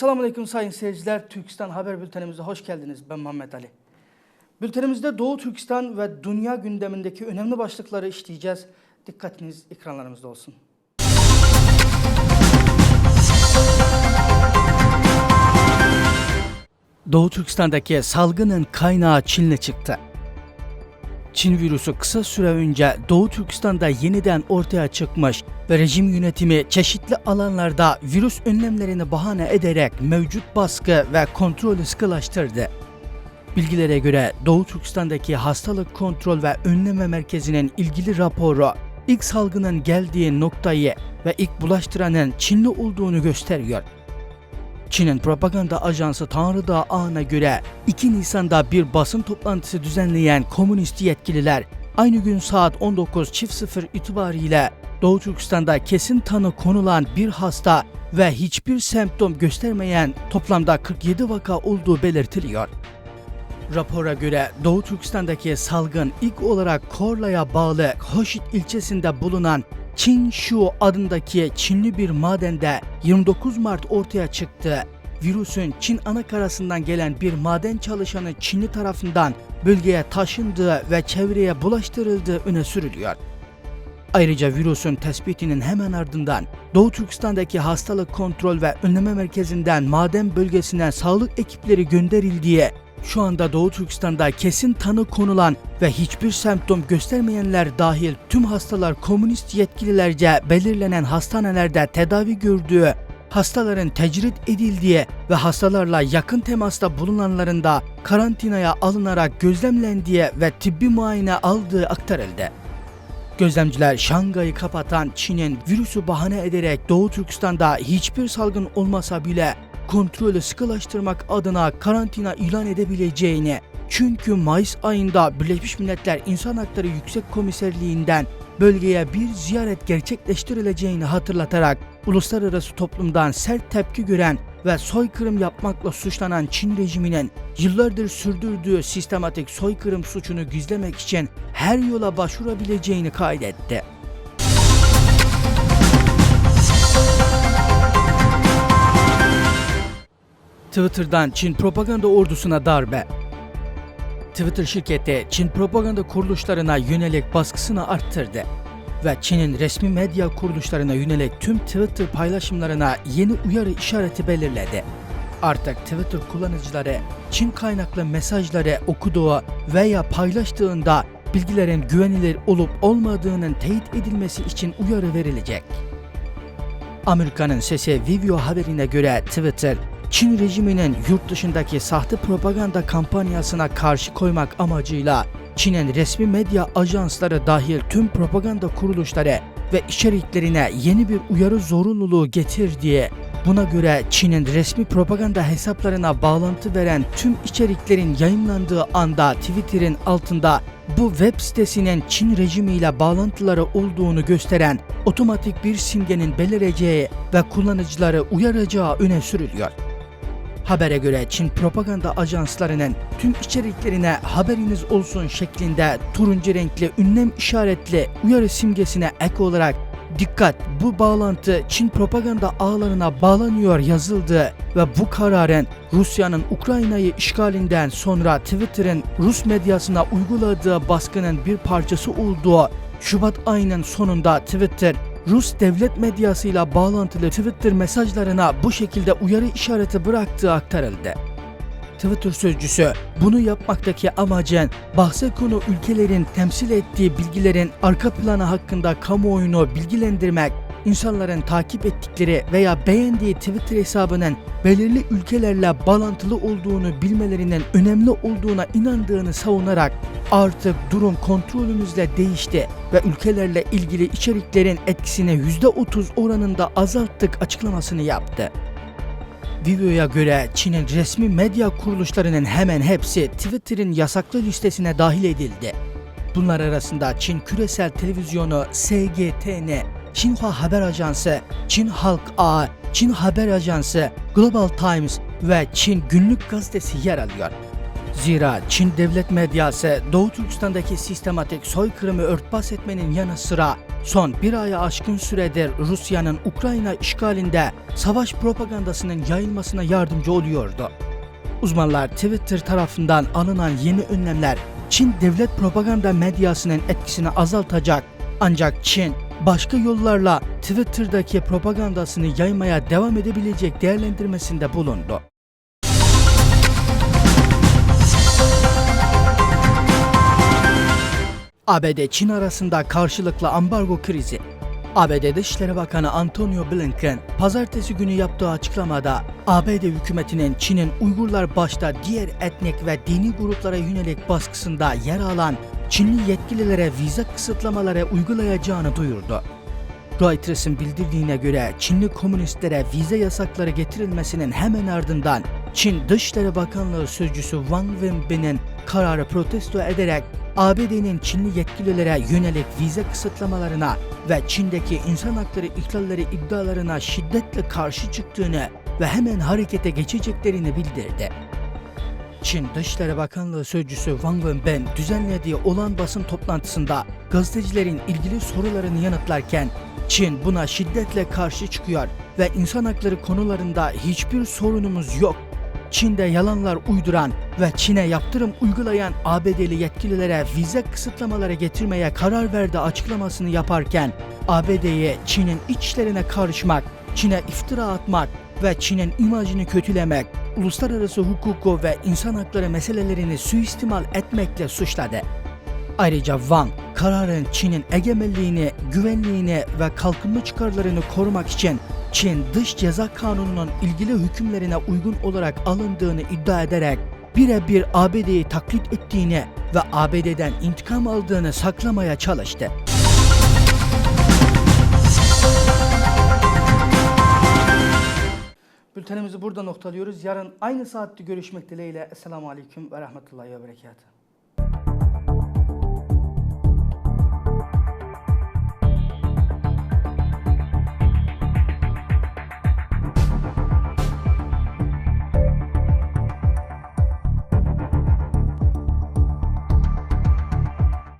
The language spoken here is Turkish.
Esselamu Aleyküm sayın seyirciler. Türkistan Haber Bültenimize hoş geldiniz. Ben Muhammed Ali. Bültenimizde Doğu Türkistan ve dünya gündemindeki önemli başlıkları işleyeceğiz. Dikkatiniz ekranlarımızda olsun. Doğu Türkistan'daki salgının kaynağı Çin'le çıktı. Çin virüsü kısa süre önce Doğu Türkistan'da yeniden ortaya çıkmış ve rejim yönetimi çeşitli alanlarda virüs önlemlerini bahane ederek mevcut baskı ve kontrolü sıkılaştırdı. Bilgilere göre Doğu Türkistan'daki hastalık kontrol ve önleme merkezinin ilgili raporu ilk salgının geldiği noktayı ve ilk bulaştıranın Çinli olduğunu gösteriyor. Çin'in propaganda ajansı Tanrı Dağı ağına göre 2 Nisan'da bir basın toplantısı düzenleyen komünist yetkililer aynı gün saat 19.00 itibariyle Doğu Türkistan'da kesin tanı konulan bir hasta ve hiçbir semptom göstermeyen toplamda 47 vaka olduğu belirtiliyor. Rapora göre Doğu Türkistan'daki salgın ilk olarak Korla'ya bağlı Hoşit ilçesinde bulunan Çin Shu adındaki Çinli bir madende 29 Mart ortaya çıktı. Virüsün Çin anakarasından gelen bir maden çalışanı Çinli tarafından bölgeye taşındığı ve çevreye bulaştırıldığı öne sürülüyor. Ayrıca virüsün tespitinin hemen ardından Doğu Türkistan'daki hastalık kontrol ve önleme merkezinden maden bölgesine sağlık ekipleri gönderildiği, şu anda Doğu Türkistan'da kesin tanı konulan ve hiçbir semptom göstermeyenler dahil tüm hastalar komünist yetkililerce belirlenen hastanelerde tedavi gördüğü, hastaların tecrit edildiği ve hastalarla yakın temasta bulunanların da karantinaya alınarak gözlemlendiği ve tıbbi muayene aldığı aktarıldı. Gözlemciler Şangay'ı kapatan Çin'in virüsü bahane ederek Doğu Türkistan'da hiçbir salgın olmasa bile kontrolü sıkılaştırmak adına karantina ilan edebileceğini çünkü Mayıs ayında Birleşmiş Milletler İnsan Hakları Yüksek Komiserliğinden bölgeye bir ziyaret gerçekleştirileceğini hatırlatarak uluslararası toplumdan sert tepki gören ve soykırım yapmakla suçlanan Çin rejiminin yıllardır sürdürdüğü sistematik soykırım suçunu gizlemek için her yola başvurabileceğini kaydetti. Twitter'dan Çin propaganda ordusuna darbe. Twitter şirketi Çin propaganda kuruluşlarına yönelik baskısını arttırdı ve Çin'in resmi medya kuruluşlarına yönelik tüm Twitter paylaşımlarına yeni uyarı işareti belirledi. Artık Twitter kullanıcıları Çin kaynaklı mesajları okuduğu veya paylaştığında bilgilerin güvenilir olup olmadığının teyit edilmesi için uyarı verilecek. Amerika'nın sesi Vivio haberine göre Twitter, Çin rejiminin yurt dışındaki sahte propaganda kampanyasına karşı koymak amacıyla Çin'in resmi medya ajansları dahil tüm propaganda kuruluşları ve içeriklerine yeni bir uyarı zorunluluğu getirdiği, buna göre Çin'in resmi propaganda hesaplarına bağlantı veren tüm içeriklerin yayınlandığı anda Twitter'in altında bu web sitesinin Çin rejimiyle bağlantıları olduğunu gösteren otomatik bir simgenin belireceği ve kullanıcıları uyaracağı öne sürülüyor. Habere göre Çin propaganda ajanslarının tüm içeriklerine haberiniz olsun şeklinde turuncu renkli ünlem işaretli uyarı simgesine ek olarak dikkat bu bağlantı Çin propaganda ağlarına bağlanıyor yazıldı ve bu kararın Rusya'nın Ukrayna'yı işgalinden sonra Twitter'ın Rus medyasına uyguladığı baskının bir parçası olduğu Şubat ayının sonunda Twitter Rus devlet medyasıyla bağlantılı Twitter mesajlarına bu şekilde uyarı işareti bıraktığı aktarıldı. Twitter sözcüsü bunu yapmaktaki amacın bahse konu ülkelerin temsil ettiği bilgilerin arka planı hakkında kamuoyunu bilgilendirmek, insanların takip ettikleri veya beğendiği Twitter hesabının belirli ülkelerle bağlantılı olduğunu bilmelerinin önemli olduğuna inandığını savunarak artık durum kontrolümüzle değişti ve ülkelerle ilgili içeriklerin etkisini %30 oranında azalttık açıklamasını yaptı. Videoya göre Çin'in resmi medya kuruluşlarının hemen hepsi Twitter'in yasaklı listesine dahil edildi. Bunlar arasında Çin Küresel Televizyonu SGTN, Xinhua Haber Ajansı, Çin Halk Ağı, Çin Haber Ajansı, Global Times ve Çin Günlük Gazetesi yer alıyor. Zira Çin devlet medyası Doğu Türkistan'daki sistematik soykırımı örtbas etmenin yanı sıra son bir aya aşkın süredir Rusya'nın Ukrayna işgalinde savaş propagandasının yayılmasına yardımcı oluyordu. Uzmanlar Twitter tarafından alınan yeni önlemler Çin devlet propaganda medyasının etkisini azaltacak ancak Çin başka yollarla Twitter'daki propagandasını yaymaya devam edebilecek değerlendirmesinde bulundu. ABD-Çin arasında karşılıklı ambargo krizi. ABD Dışişleri Bakanı Antonio Blinken, pazartesi günü yaptığı açıklamada ABD hükümetinin Çin'in Uygurlar başta diğer etnik ve dini gruplara yönelik baskısında yer alan Çinli yetkililere vize kısıtlamaları uygulayacağını duyurdu. Reuters'ın bildirdiğine göre Çinli komünistlere vize yasakları getirilmesinin hemen ardından Çin Dışişleri Bakanlığı Sözcüsü Wang Wenbin'in kararı protesto ederek ABD'nin Çinli yetkililere yönelik vize kısıtlamalarına ve Çin'deki insan hakları ihlalleri iddialarına şiddetle karşı çıktığını ve hemen harekete geçeceklerini bildirdi. Çin Dışişleri Bakanlığı Sözcüsü Wang Wenbin düzenlediği olan basın toplantısında gazetecilerin ilgili sorularını yanıtlarken Çin buna şiddetle karşı çıkıyor ve insan hakları konularında hiçbir sorunumuz yok. Çin'de yalanlar uyduran ve Çin'e yaptırım uygulayan ABD'li yetkililere vize kısıtlamaları getirmeye karar verdi açıklamasını yaparken ABD'ye Çin'in iç işlerine karışmak, Çin'e iftira atmak ve Çin'in imajını kötülemek, uluslararası hukuku ve insan hakları meselelerini suistimal etmekle suçladı. Ayrıca Wang, kararın Çin'in egemenliğini, güvenliğini ve kalkınma çıkarlarını korumak için Çin Dış Ceza Kanunu'nun ilgili hükümlerine uygun olarak alındığını iddia ederek birebir ABD'yi taklit ettiğini ve ABD'den intikam aldığını saklamaya çalıştı. Bültenimizi burada noktalıyoruz. Yarın aynı saatte görüşmek dileğiyle. Esselamu Aleyküm ve Rahmetullahi ve Berekatuhu.